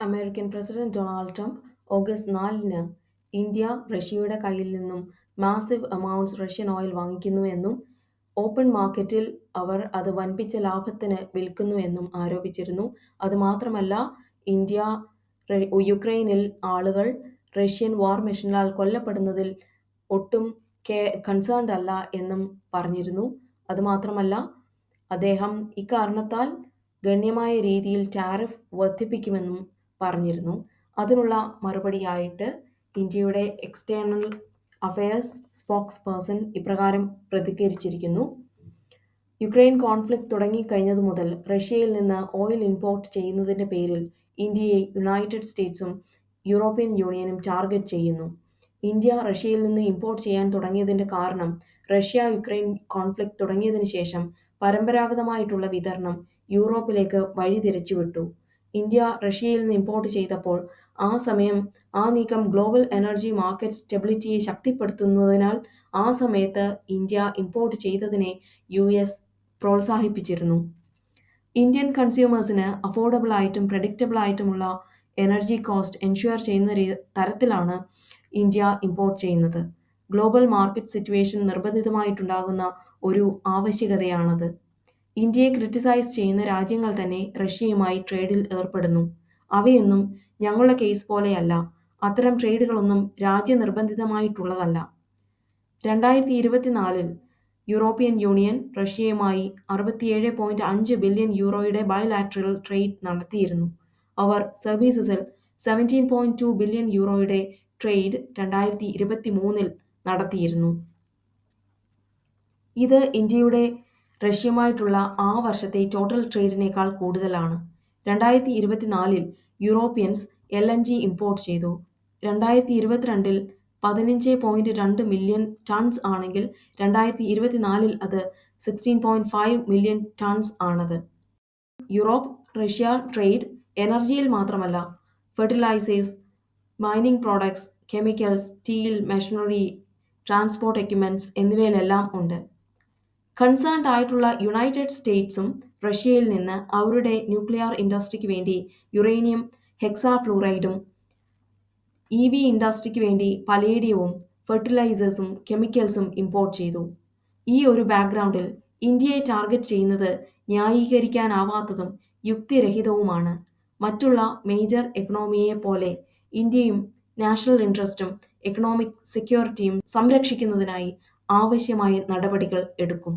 American president Donald Trump August നാലിന് India റഷ്യയുടെ കയ്യിൽ നിന്നും മാസീവ് അമൗണ്ട്സ് റഷ്യൻ ഓയിൽ വാങ്ങിക്കുന്നു എന്നും ഓപ്പൺ മാർക്കറ്റിൽ അവർ അത് വൻപിച്ച ലാഭത്തിന് വിൽക്കുന്നുവെന്നും ആരോപിച്ചിരുന്നു. അതുമാത്രമല്ല ഇന്ത്യ യുക്രൈനിൽ ആളുകൾ റഷ്യൻ വാർ മെഷീനാൽ കൊല്ലപ്പെടുന്നതിൽ ഒട്ടും കൺസേൺഡ് അല്ല എന്നും പറഞ്ഞിരുന്നു. അതുമാത്രമല്ല അദ്ദേഹം ഇക്കാരണത്താൽ ഗണ്യമായ രീതിയിൽ ടാരിഫ് വർദ്ധിപ്പിക്കുമെന്നും പറഞ്ഞിരുന്നു. അതിനുള്ള മറുപടിയായിട്ട് ഇന്ത്യയുടെ എക്സ്റ്റേണൽ അഫയേഴ്സ് സ്പോക്സ് പേഴ്സൺ ഇപ്രകാരം പ്രതികരിച്ചിരിക്കുന്നു. യുക്രൈൻ കോൺഫ്ലിക്റ്റ് തുടങ്ങിക്കഴിഞ്ഞതു മുതൽ റഷ്യയിൽ നിന്ന് ഓയിൽ ഇമ്പോർട്ട് ചെയ്യുന്നതിന്റെ പേരിൽ ഇന്ത്യയെ യുണൈറ്റഡ് സ്റ്റേറ്റ്സും യൂറോപ്യൻ യൂണിയനും ടാർഗറ്റ് ചെയ്യുന്നു. ഇന്ത്യ റഷ്യയിൽ നിന്ന് ഇമ്പോർട്ട് ചെയ്യാൻ തുടങ്ങിയതിന്റെ കാരണം റഷ്യ യുക്രൈൻ കോൺഫ്ലിക്റ്റ് തുടങ്ങിയതിനു ശേഷം പരമ്പരാഗതമായിട്ടുള്ള വിതരണം യൂറോപ്പിലേക്ക് വഴിതിരിച്ചുവിട്ടു. ഇന്ത്യ റഷ്യയിൽ നിന്ന് ഇമ്പോർട്ട് ചെയ്തപ്പോൾ ആ സമയം ആ നീക്കം ഗ്ലോബൽ എനർജി മാർക്കറ്റ് സ്റ്റെബിലിറ്റിയെ ശക്തിപ്പെടുത്തുന്നതിനാൽ ആ സമയത്ത് ഇന്ത്യ ഇമ്പോർട്ട് ചെയ്തതിനെ യു എസ് പ്രോത്സാഹിപ്പിച്ചിരുന്നു. ഇന്ത്യൻ കൺസ്യൂമേഴ്സിന് അഫോർഡബിൾ ആയിട്ടും പ്രഡിക്റ്റബിൾ ആയിട്ടുമുള്ള എനർജി കോസ്റ്റ് എൻഷുവർ ചെയ്യുന്ന തരത്തിലാണ് ഇന്ത്യ ഇമ്പോർട്ട് ചെയ്യുന്നത്. ഗ്ലോബൽ മാർക്കറ്റ് സിറ്റുവേഷൻ നിർബന്ധിതമായിട്ടുണ്ടാകുന്ന ഒരു ആവശ്യകതയാണത്. ഇന്ത്യയെ ക്രിറ്റിസൈസ് ചെയ്യുന്ന രാജ്യങ്ങൾ തന്നെ റഷ്യയുമായി ട്രേഡിൽ ഏർപ്പെടുന്നു. അവയൊന്നും ഞങ്ങളുടെ കേസ് പോലെയല്ല. അത്തരം ട്രേഡുകളൊന്നും രാജ്യനിർബന്ധിതമായിട്ടുള്ളതല്ല. രണ്ടായിരത്തി ഇരുപത്തിനാലിൽ യൂറോപ്യൻ യൂണിയൻ റഷ്യയുമായി അറുപത്തിയേഴ് പോയിന്റ് അഞ്ച് ബില്യൺ യൂറോയുടെ ബയലാറ്ററൽ ട്രേഡ് നടത്തിയിരുന്നു. അവർ സർവീസസിൽ സെവന്റീൻ പോയിന്റ് ടു ബില്യൺ യൂറോയുടെ ട്രേഡ് രണ്ടായിരത്തി ഇരുപത്തിമൂന്നിൽ നടത്തിയിരുന്നു. ഇത് ഇന്ത്യയുടെ റഷ്യയുമായിട്ടുള്ള ആ വർഷത്തെ ടോട്ടൽ ട്രേഡിനേക്കാൾ കൂടുതലാണ്. രണ്ടായിരത്തി ഇരുപത്തിനാലിൽ Europeans L N G import ചെയ്തു. രണ്ടായിരത്തി ഇരുപത്തിരണ്ടിൽ പതിനഞ്ച് പോയിന്റ് രണ്ട് മില്യൺ ടൺസ് ആണെങ്കിൽ രണ്ടായിരത്തി ഇരുപത്തിനാലിൽ അത് sixteen point five million tons ആണത്. യൂറോപ്പ് റഷ്യ ട്രേഡ് എനർജിയിൽ മാത്രമല്ല fertilisers, mining products, chemicals, steel, machinery, transport equipments എന്നിവയിലെല്ലാം ഉണ്ട്. കൺസേൺഡ് ആയിട്ടുള്ള യുണൈറ്റഡ് സ്റ്റേറ്റ്സും റഷ്യയിൽ നിന്ന് അവരുടെ ന്യൂക്ലിയർ ഇൻഡസ്ട്രിക്ക് വേണ്ടി യുറേനിയം ഹെക്സാഫ്ലൂറൈഡും ഇ വി ഇൻഡസ്ട്രിക്ക് വേണ്ടി പലേഡിയവും ഫെർട്ടിലൈസേഴ്സും കെമിക്കൽസും ഇമ്പോർട്ട് ചെയ്തു. ഈ ഒരു ബാക്ക്ഗ്രൗണ്ടിൽ ഇന്ത്യയെ ടാർഗറ്റ് ചെയ്യുന്നത് ന്യായീകരിക്കാനാവാത്തതും യുക്തിരഹിതവുമാണ്. മറ്റുള്ള മേജർ എക്കണോമിയെ പോലെ ഇന്ത്യയും നാഷണൽ ഇൻട്രസ്റ്റും എക്കണോമിക് സെക്യൂരിറ്റിയും സംരക്ഷിക്കുന്നതിനായി ആവശ്യമായ നടപടികൾ എടുക്കും.